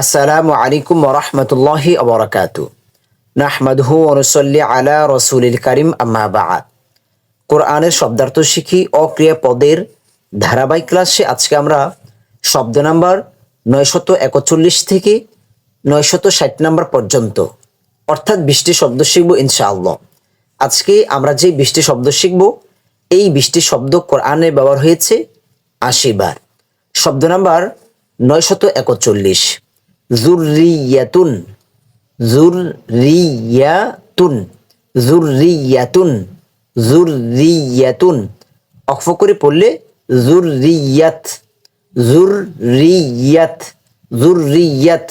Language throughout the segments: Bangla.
আসসালামু আলাইকুম ওরহমতুল্লাহি আবরকাতু নাহমাদহু অনুসল্লি আলা রসুলিল করিম, আম্মা বাআদ কোরআনের শব্দার্থ শিখি অক্রিয়া পদের ধারাবাহিক ক্লাসে আজকে আমরা শব্দ নাম্বার নয়শত একচল্লিশ থেকে নয়শত ষাট নাম্বার পর্যন্ত, অর্থাৎ বিশটি শব্দ শিখব ইনশাআল্লাহ। আজকে আমরা যে বিশটি শব্দ শিখব, এই বিশটি শব্দ কোরআনে ব্যবহার হয়েছে আশি বার শব্দ নাম্বার নয়শত একচল্লিশ। জুরিয়াতুন জুরিয়াতুন জুরিয়াতুন জুরিয়াতুন অক্ফ করে পড়লে জুরিয়াত জুরিয়াত জুরিয়াত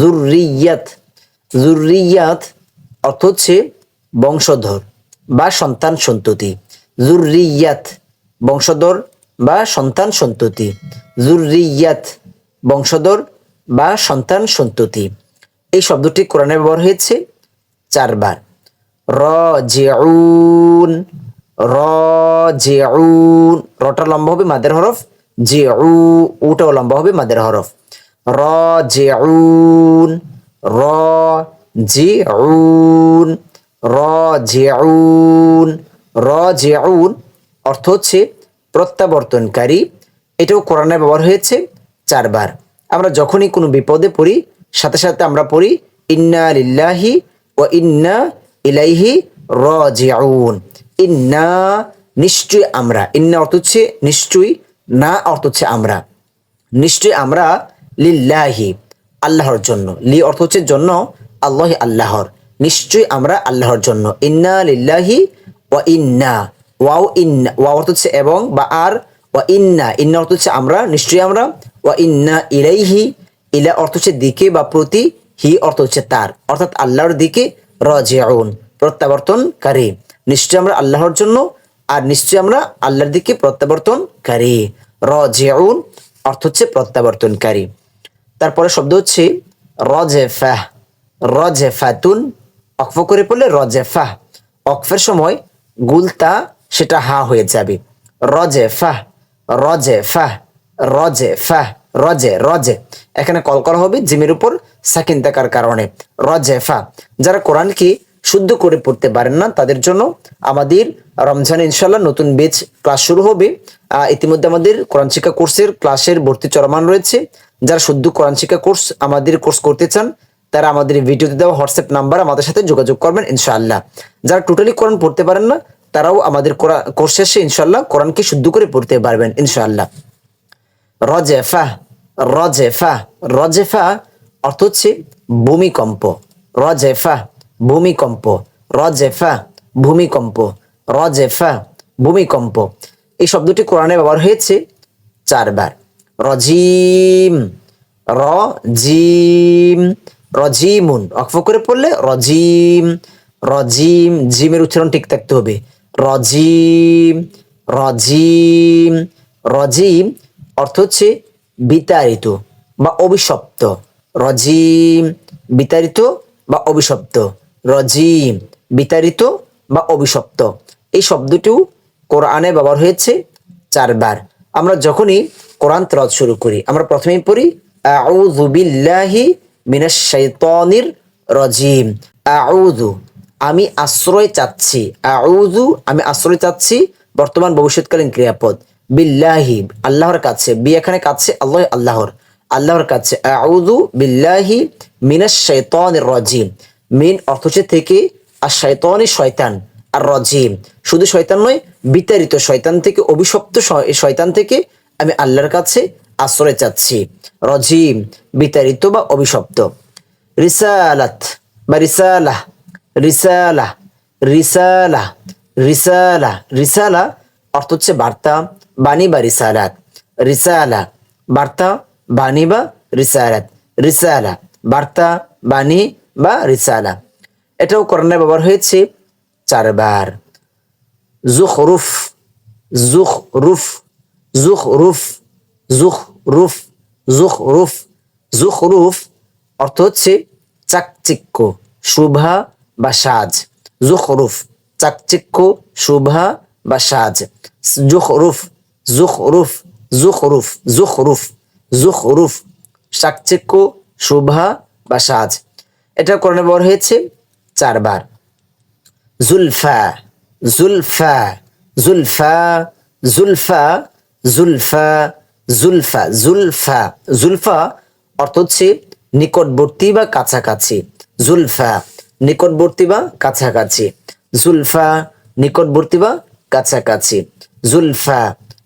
জুরিয়াত জুরিয়াত অর্থ হচ্ছে বংশধর বা সন্তান সন্ততি। জুরিয়াত বংশধর বা সন্তান সন্ততি। জুরিয়াত বংশধর বা সন্তান সন্ততি। এই শব্দটি কোরআনে ব্যবহার হয়েছে চারবার। র জেউন র জেউন রটা লম্বা হবে মাদের হরফ জে উটাও লম্বা হবে মাদের হরফ। র জেউন র জেউন র জেউন র জেউন অর্থ হচ্ছে প্রত্যাবর্তনকারী। এটাও কোরআনে ব্যবহার হয়েছে চারবার। আমরা যখনই কোনো বিপদে পড়ি, সাথে সাথে আমরা পড়ি, ইন্না লিল্লাহি ও ইন্না ইলাইহি রাজিউন। ইন্না নিশ্চয়ই আমরা। ইন্না অর্থ হচ্ছে নিশ্চয়ই, না অর্থ হচ্ছে আমরা। নিশ্চয়ই আমরা লিল্লাহি, আল্লাহর জন্য। লি অর্থ হচ্ছে জন্য আল্লাহ আল্লাহর। নিশ্চয়ই আমরা আল্লাহর জন্য। ইন্না লিল্লাহি ওয়া ইন্না। ওয়াও ইন্না। ওয়া অর্থ হচ্ছে এবং বা আর। ওয়া ইন্না ইন্না অর্থ হচ্ছে আমরা, নিশ্চয়ই আমরা। ওয়া ইন্না ইলাইহি, ইলা অর্থ হচ্ছে দিকে বা প্রতি, হি অর্থ হচ্ছে তার। অর্থাৎ আল্লাহর দিকে রাজিউন, প্রত্যাবর্তনকারী। নিশ্চয় আমরা আল্লাহর জন্য, আর নিশ্চয় আমরা আল্লাহর দিকে প্রত্যাবর্তনকারী। রাজিউন অর্থ হচ্ছে প্রত্যাবর্তনকারী। তারপরে শব্দ হচ্ছে রজেফাহ রজেফাতুন অক্ফ করে পড়লে রজেফাহ অক্ফের সময় গুলতা, সেটা হা হয়ে যাবে। রজেফাহ রজেফাহ রজেফাহ রজে ফাহ রজে রজে। এখানে কল করা হবে জিমের উপর সাকিন থাকার কারণে। রজেফা যারা কোরআনকে শুদ্ধ করে পড়তে পারেন না, তাদের জন্য আমাদের রমজান ইনশাল্লাহ নতুন বেচ ক্লাস শুরু হবে। ইতিমধ্যে আমাদের কোরআন শিক্ষা কোর্সের ক্লাসের ভর্তি চলমান রয়েছে। যারা শুদ্ধ কোরআন শিক্ষা কোর্স, আমাদের কোর্স করতে চান, তারা আমাদের ভিডিওতে দেওয়া হোয়াটসঅ্যাপ নাম্বার আমাদের সাথে যোগাযোগ করবেন ইনশাআল্লাহ। যারা টোটালি কোরআন পড়তে পারেন না তারাও আমাদের কোর্স শেষে ইনশাআল্লাহ কোরআনকে শুদ্ধ করে পড়তে পারবেন ইনশাআল্লাহ। রজেফা রজেফা রজেফা অর্থ হচ্ছে ভূমিকম্প। রজেফা ভূমিকম্প। রজেফা ভূমিকম্প। রজেফা, ভূমিকম্প। এই শব্দটি কোরআনে ব্যবহার হয়েছে চারবার। রজিম রজিম, রজিমুন। অক্ফ করে পড়লে রজিম রজিম, জিমের উচ্চারণ ঠিক থাকতে হবে। রজিম রজিম রজিম অর্থ হচ্ছে বিতাড়িত বা অভিশপ্ত। রজিম, বিতাড়িত বা অভিশপ্ত। রজিম, বিতাড়িত বা অভিশপ্ত। এই শব্দটিও কোরআনে ব্যবহার হয়েছে চারবার। আমরা যখনই কোরআন তেলাওয়াত শুরু করি, আমরা প্রথমেই পড়ি, আউযু বিল্লাহি মিনাশ রাজিম। আউযু আমি আশ্রয় চাচ্ছি আউজু আমি আশ্রয় চাচ্ছি বর্তমান ভবিষ্যৎকালীন ক্রিয়াপদ। বিল্লাহি, আল্লাহর কাছে। বি এখানে কাছে, আল্লাহ, আল্লাহর। আল্লাহর কাছে। আউজু বিল্লাহি মিনাশ শাইতানির রাজিম। মিন অর্থ হচ্ছে থেকে, আর শয়তানি শয়তান, আর রজিম। শুধু শয়তান নয়, বিতাড়িত শয়তান থেকে, অভিশপ্ত শয়তান থেকে আমি আল্লাহর কাছে আশ্রয় চাচ্ছি। রজিম, বিতাড়িত বা অভিশপ্ত। রিসালাত, বা রিসালাহ। রিসালাহ রিসালাহ রিসালা রিসালা অর্থ হচ্ছে বার্তা, বাণী বা রিসালাত। রিসালা, বার্তা, বাণী বা রিসালাত। রিসালা, বার্তা, বাণী বা রিসালা। এটাও করোনায় ব্যবহার হয়েছে চারবার। জুখরুফ জুখরুফ জুখরুফ জুখরুফ জুখরুফ জুখরুফ অর্থ হচ্ছে চাকচিক্য, শুভা বা সাজ। জুখরুফ, চাকচিক্য, শুভা বা সাজ। জুখরুফ জুখরুফ জুখরুফ জুখরুফ জুখরুফ, চাকচিক্য, শুভা বা সাজ। এটা কোরআনে ব্যবহার হয়েছে চারবার। জুলফা জুলফা জুলফা জুলফা জুলফা জুলফা জুলফা। জুলফা অর্থ হচ্ছে নিকটবর্তী বা কাছাকাছি। জুলফা নিকটবর্তী বা কাছাকাছি। জুলফা, নিকটবর্তী বা কাছাকাছি। জুলফা,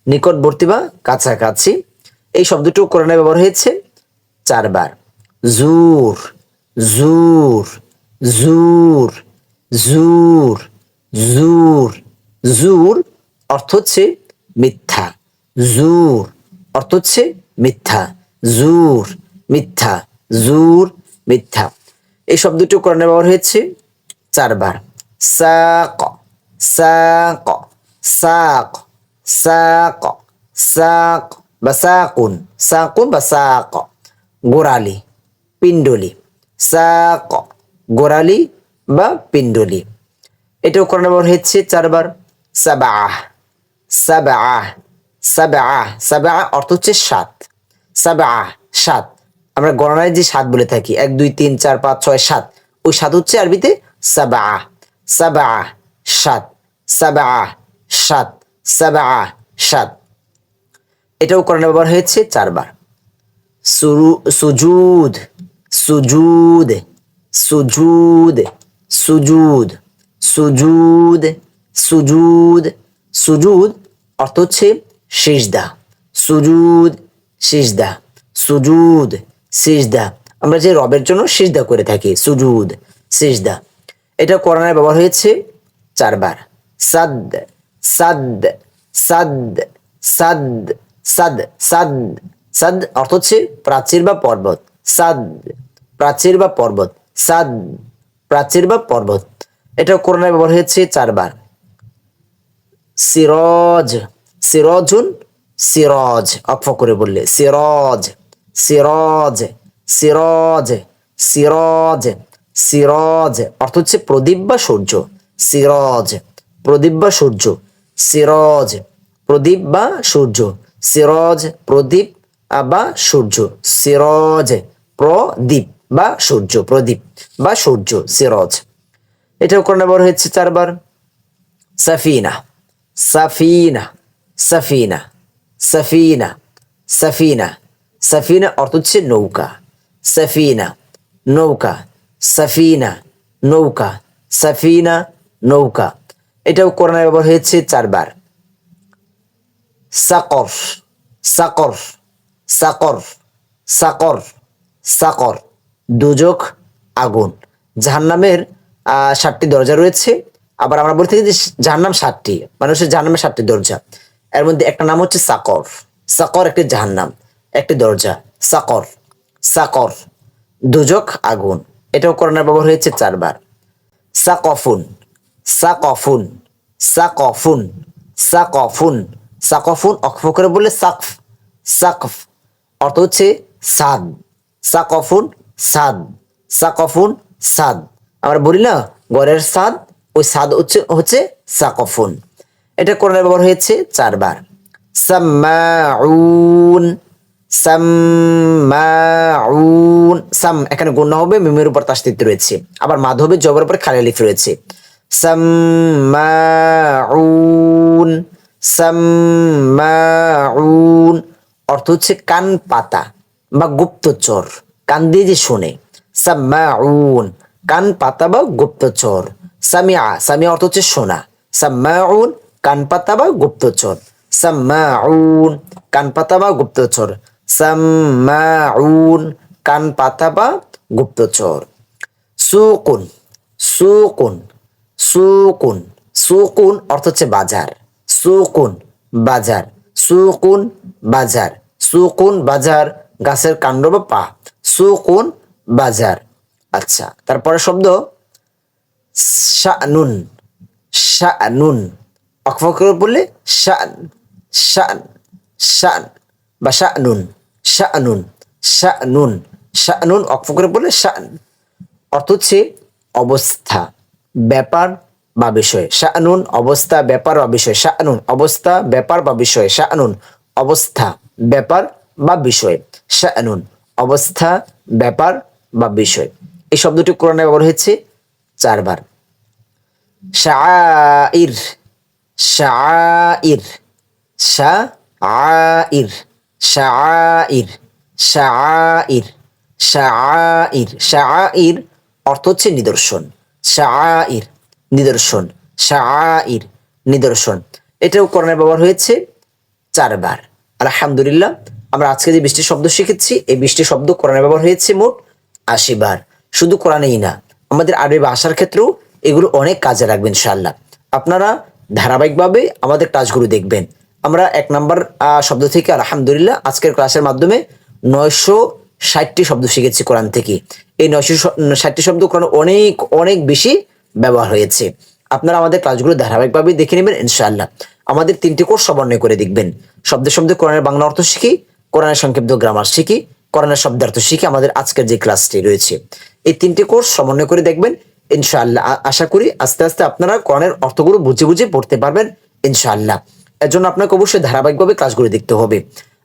নিকটবর্তী বা কাছাকাছি। এই শব্দটি কোরআনে ব্যবহার হয়েছে চারবার। জুর জুর জুর জুর জুর। জুর অর্থ হচ্ছে মিথ্যা। জুর অর্থ হচ্ছে মিথ্যা। জুর মিথ্যা। জুর মিথ্যা। এই শব্দটি কোরআনে ব্যবহার হয়েছে চারবার। সাক সাক সাক সাক সাক বা সাকুন সাকুন বা সাক। গোড়ালি, পিণ্ডলি। সাক, গোড়ালি বা পিণ্ডলি। এটাও কোরআনে ব্যবহার হয়েছে চারবার। সাবাহ সাবাহ সাবাহ সাবাহ অর্থ হচ্ছে সাত। সাবাহ সাত। আমরা গণনায় যে সাত বলে থাকি, এক, দুই, তিন, চার, পাঁচ, ছয়, সাত। ওই সাত হচ্ছে আরবিতে সাবা সাবা সাত সাবা সাত সাবা সাত। এটাও কোরআনে ব্যবহার হয়েছে চারবার। সুজুদ সুজুদ সুজুদ সুজুদ সুজুদ সুজুদ সুজুদ অর্থ হচ্ছে সিজদা। সুজুদ সিজদা। সুজুদ সিজদা। আমরা যে রবের জন্য সিজদা করে থাকি, সুজুদ, সিজদা। এটা কোরআনে ব্যবহার হয়েছে চারবার। সাদ সাদ সাদ সাদ সাদ সাদ। সাদ অর্থ হচ্ছে প্রাচীর বা পর্বত। সাদ, প্রাচীর বা পর্বত। সাদ, প্রাচীর বা পর্বত। এটা করোনায় ব্যবহার হয়েছে চারবার। সিরজ, সিরজুন, সিরজ। অক্ষ করে বললে, সিরজ। সিরজ সিরজ সিরজ সিরজ। অর্থ হচ্ছে প্রদীপ বা সূর্য। সিরজ, প্রদীপ বা সূর্য। সিরজ, প্রদীপ বা সূর্য। সিরজ, প্রদীপ বা সূর্য। সিরজ, প্রদীপ বা সূর্য। প্রদীপ বা সূর্য, সিরজ। এটাও কোরআনে ব্যবহার হয়েছে চারবার। সাফিনা সাফিনা সাফিনা সাফিনা সাফিনা। সাফিনা অর্থ হচ্ছে নৌকা সাফিনা নৌকা সাফিনা নৌকা সাফিনা নৌকা এটাও কোরআনে ব্যবহার হয়েছে চারবার। সাকর সাকর সাকর সাকর সাকর। দুজক, আগুন। জাহান্নামের সাতটি দরজা রয়েছে। আবার আমরা বলে থাকি যে জাহান্নাম সাতটি। মানুষের জাহান্নামের সাতটি দরজা। এর মধ্যে একটা নাম হচ্ছে সাকর। সাকর একটি জাহান্নাম। একটি দরজা, সাকর সাকর, দুজক আগুন। এটাও করোনার ব্যবহার হয়েছে চারবার। সাকফুন সাকফুন সাকফুন সাকফুন সাকফুন অক্ষ করে বললে সাকফ সাকফ। অর্থ হচ্ছে সাদ সাকফুন সাদ সাকফুন সাদ আমরা বলি না গড়ের সাদ ওই সাদ হচ্ছে হচ্ছে সাকফুন। এটা কোরআনে ব্যবহার হয়েছে চারবার। সাম্মাউন। সাম্মাউন, সাম, এখানে গুণ হবে মিমের উপর তাস্তিত্ব রয়েছে। আবার মাধবের জবর উপর খালি লিফ রয়েছে। সাম্মাউন সাম্মাউন, অর্থ হচ্ছে কান পাতা বা গুপ্তচর কান দিয়ে যে শোনে। সাম্মাউন, কান পাতা বা গুপ্তচর সামিয়া সামিয়া অর্থ হচ্ছে শোনা। সাম্মাউন, কান পাতা বা গুপ্তচর সাম্মাউন, কান পাতা বা গুপ্তচর সাম্মাউন, কান পাতা বা গুপ্তচর। সুকুন সুকুন সুকুন সুকুন অর্থ হচ্ছে বাজার। সুকুন বাজার সুকুন বাজার সুকুন, বাজার, গাছের কাণ্ড বা পা। সুকুন, বাজার। আচ্ছা তারপরে শব্দ, শানুন শানুন। অক্ষ বললে শান শান শান। বা শানুন শানুন শানুন শানুন অক্ষ করে বললে শান। অর্থ হচ্ছে অবস্থা, ব্যাপার বা বিষয়। শানুন, অবস্থা, ব্যাপার বা বিষয়। শানুন, অবস্থা, ব্যাপার বা বিষয়। শানুন, অবস্থা, ব্যাপার বা বিষয়। শানুন, অবস্থা, ব্যাপার বা বিষয়। এই শব্দটি কোরআনে ব্যবহার হয়েছে চারবার। শাআইর শাআইর শাআইর। শাআইর শাআইর শাআইর শাআইর অর্থ হচ্ছে নিদর্শন। শাআইর নিদর্শন শাআইর, নিদর্শন। এটাও কোরআনে ব্যবহার হয়েছে চারবার। আলহামদুলিল্লাহ, আমরা আজকে যে বৃষ্টি শব্দ শিখেছি, এই বৃষ্টি শব্দ কোরআনে ব্যবহার হয়েছে মোট আশি বার শুধু কোরআনেই না, আমাদের আরবি ভাষার ক্ষেত্রেও এগুলো অনেক কাজে লাগবে ইনশাআল্লাহ। আপনারা ধারাবাহিকভাবে আমাদের ক্লাসগুলো দেখবেন। আমরা এক নম্বর শব্দ থেকে আলহামদুলিল্লাহ আজকের ক্লাসের মাধ্যমে নয়শো ষাটটি শব্দ শিখেছি কোরআন থেকে। এই নয়শো ষাটটি শব্দ কোরআন অনেক অনেক বেশি ব্যবহার হয়েছে। আপনারা আমাদের ক্লাসগুলো ধারাবাহিকভাবে দেখে নেবেন, ইনশাআল্লাহ। আমাদের তিনটি কোর্স সমন্বয় করে দেখবেন। শব্দে শব্দে কোরআনের বাংলা অর্থ শিখি, কোরআনের সংক্ষিপ্ত গ্রামার শিখি, কোরআনের শব্দার্থ শিখি আমাদের আজকের যে ক্লাসটি রয়েছে। এই তিনটি কোর্স সমন্বয় করে দেখবেন, ইনশাআল্লাহ। আশা করি আস্তে আস্তে আপনারা কোরআনের অর্থগুলো বুঝে বুঝে পড়তে পারবেন, ইনশাআল্লাহ। এর জন্য আপনাকে অবশ্যই ধারাবাহিকভাবে ক্লাসগুলো দেখতে হবে।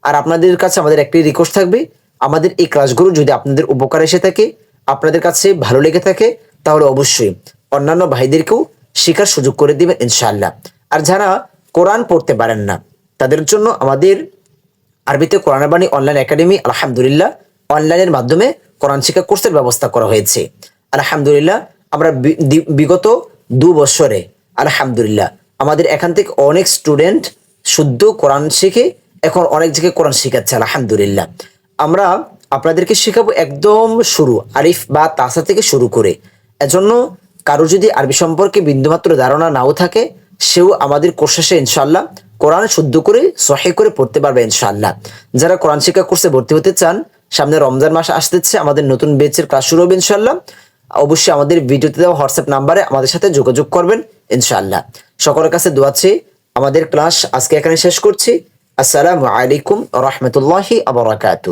আর আপনাদের কাছে আমাদের একটি রিকোয়েস্ট থাকবে, আমাদের এই ক্লাসগুলো যদি আপনাদের উপকার এসে থাকে, আপনাদের কাছে ভালো লেগে থাকে, তাহলে অবশ্যই অন্যান্য ভাইদেরকেও শেখার সুযোগ করে দিবেন ইনশাআল্লাহ। আর যারা কোরআন পড়তে পারেন না, তাদের জন্য আমাদের আরবিতে কোরআন বাণী অনলাইন একাডেমি, আলহামদুলিল্লাহ, অনলাইনের মাধ্যমে কোরআন শিক্ষা কোর্সের ব্যবস্থা করা হয়েছে। আলহামদুলিল্লাহ, আমরা বিগত দু বছরে, আলহামদুলিল্লাহ আমাদের এখান থেকে অনেক স্টুডেন্ট শুদ্ধ কোরআন শিখে এখন অনেক জায়গায় কোরআন শিখাচ্ছে, আলহামদুলিল্লাহ। আমরা আপনাদেরকে শেখাবো একদম শুরু, আরিফ বা তাসা থেকে শুরু করে। এজন্য কারও যদি আরবি সম্পর্কে বিন্দুমাত্র ধারণা নাও থাকে, সেও আমাদের কোর্স ইনশাল্লাহ কোরআন শুদ্ধ করে, সহে করে পড়তে পারবে ইনশাল্লাহ যারা কোরআন শিক্ষা কোর্সে ভর্তি হতে চান, সামনে রমজান মাস আসতেছে, আমাদের নতুন বেচের ক্লাস শুরু হবে ইনশাল্লাহ অবশ্যই আমাদের ভিডিওতে দেওয়া হোয়াটসঅ্যাপ নাম্বারে আমাদের সাথে যোগাযোগ করবেন। ইনশাআল্লাহ। সকলের কাছে দোয়াচ্ছি আমাদের ক্লাস আজকে এখানে শেষ করছি। আসসালামু আলাইকুম রহমতুল্লাহি আবরাকাতু